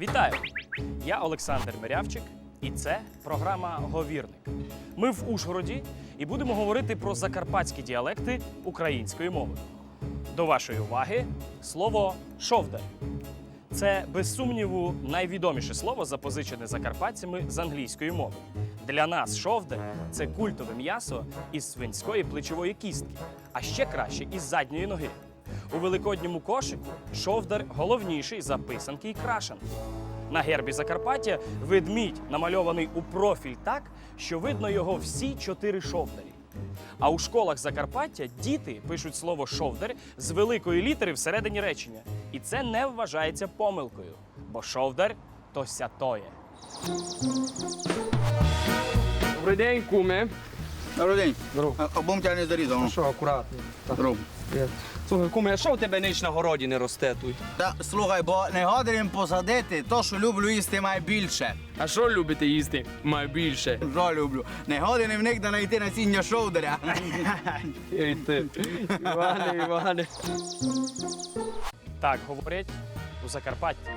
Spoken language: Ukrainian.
Вітаю! Я Олександр Мирявчик, і це програма Говірник. Ми в Ужгороді і будемо говорити про закарпатські діалекти української мови. До вашої уваги слово шовдер. Це, без сумніву, найвідоміше слово, запозичене закарпатцями з англійської мови. Для нас шовдер це культове м'ясо із свинської плечової кістки, а ще краще із задньої ноги. У великодньому кошику шовдар головніший за писанки і крашанки. На гербі Закарпаття ведмідь намальований у профіль так, що видно його всі чотири шовдарі. А у школах Закарпаття діти пишуть слово шовдар з великої літери всередині речення. І це не вважається помилкою, бо шовдар то сятоє. Добрий день, куме. Добрий день. Здоров. А- Обом тебе не зарізав. Ну ну. що, акуратно. Так. Здоров. Привіт. Слухай, куме, а що у тебе ніч на городі не росте тут? Та слухай, бо не годин посадити, то, що люблю їсти, має більше. А що любите їсти? Маю більше. Що люблю? Не годин в них да знайти насіння шовдаря. Ей ти. Іване, Іване. Так говорять у Закарпатті.